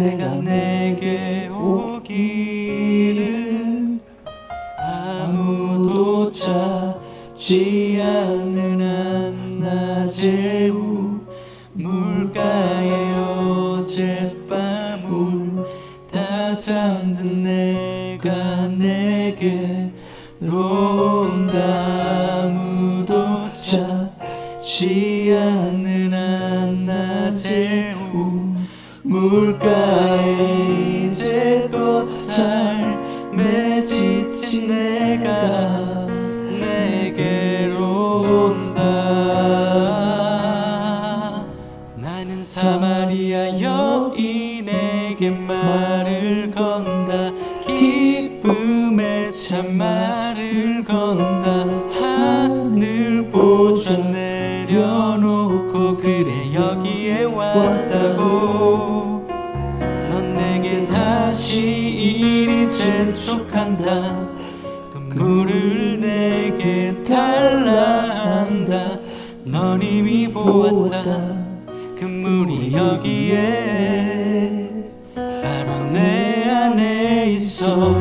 내가 내게 오기를 아무도 찾지 않는 한낮의 우물가에 어젯밤 울다 잠든 내가 내게로 온다. 아무도 찾지 않는 한낮의 우 물가에 이제 곧 삶에 지친 내가 내게로 온다. 나는 사마리아 여인에게 말을 건다. 기쁨의 참말을 건다. 하늘 보좌 내려놓고 그래 여기에 왔다고 다시 이리 재촉한다. 그 물을 내게 달라 한다. 넌 이미 보았다. 그 물이 여기에 바로 내 안에 있어